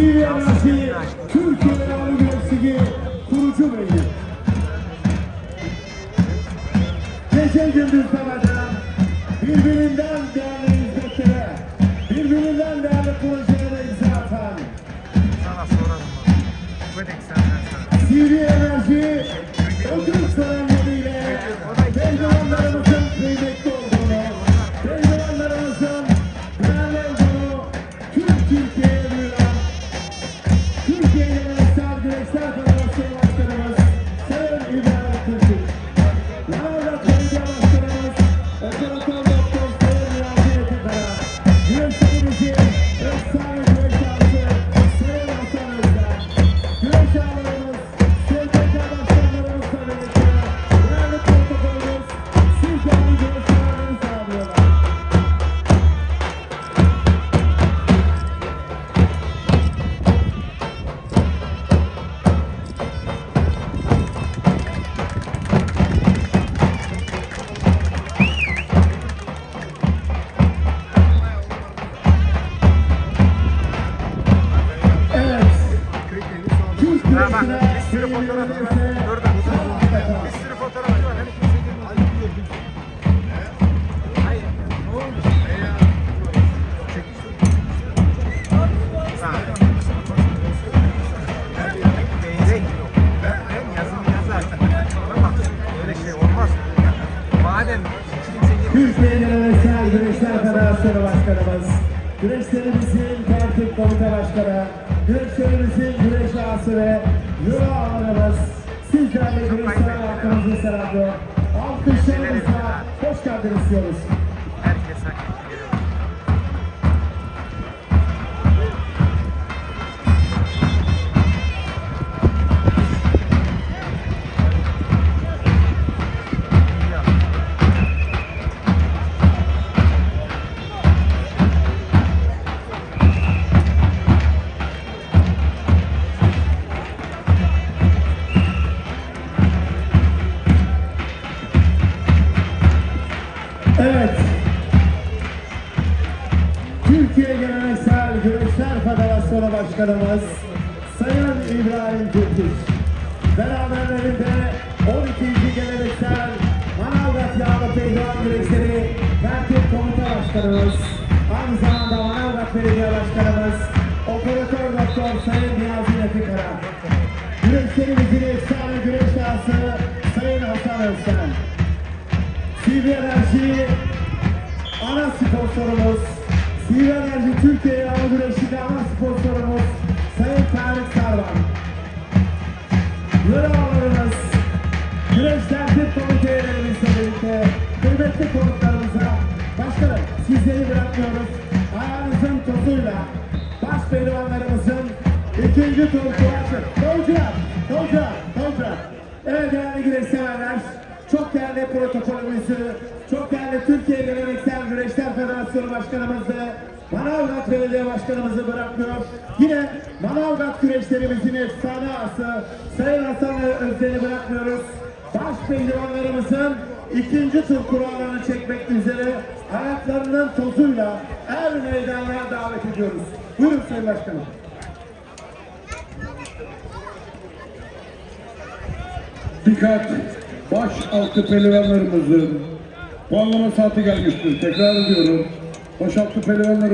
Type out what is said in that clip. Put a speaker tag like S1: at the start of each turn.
S1: TV Enerji Türkiye Güreşligi kurucu beyi. Gece gündüz demeden birbirinden değerli hizmetlere, birbirinden değerli projelere imza atan
S2: Sana sorarım. Senden sana.
S1: TV Enerji güreşlerimizin Türkiye Geleneksel Güreşler Federasyonu Başkanımız, güreşlerimizin tertip komite başkanı, güreşlerimizin güreş ağası ve yürü ağalarımız, sizlerle güreşler hakkınızı selamlıyor. Alkışlarınızla hoş geldiniz diyoruz.
S2: Herkes
S1: Evet. Türkiye Geleneksel Güreşler Federasyonu Başkanımız Sayın İbrahim Türküş. Beraberlerinde 12. Geleneksel Manavgat Yağlı Pehlivan Güreşleri Tertip Komite Başkanımız, aynı zamanda Manavgat Belediye Başkanımız, Operatör Doktor Sayın Niyazi Nefikara. Güreşlerimizin efsane güreş dahası Sayın Hasan Özden. TV Enerji ana sponsorumuz, TV Enerji Türkiye Yağmur Güreşi'nde ana sponsorumuz Sayın Tarık Sarvan. Yöre ağlarımız, güreş tertip komitelerimizle birlikte kıymetli konuklarımıza başkanım sizleri bırakmıyoruz. Ayağınızın tozuyla baş pehlivanlarımızın ikinci tur kulaçı. Tolcular, tolcular, tolcular. Evet değerli güreş severler, çok değerli protokolümüzü, çok değerli Türkiye Geleneksel Güreşler Federasyonu Başkanımızı, Manavgat Belediye Başkanımızı bırakmıyor. Yine Manavgat güreşlerimizin efsane ası Sayın Hasan Özden'i bırakmıyoruz. Baş pehlivanlarımızın ikinci tur kurallarını çekmek üzere ayaklarının tozuyla er meydanına davet ediyoruz. Buyurun Sayın Başkanım.
S3: Dikkat! Baş altı pehlivanlarımızın puanlama saati gelmiştir. Tekrar ediyorum. Baş altı pehlivanlarımızın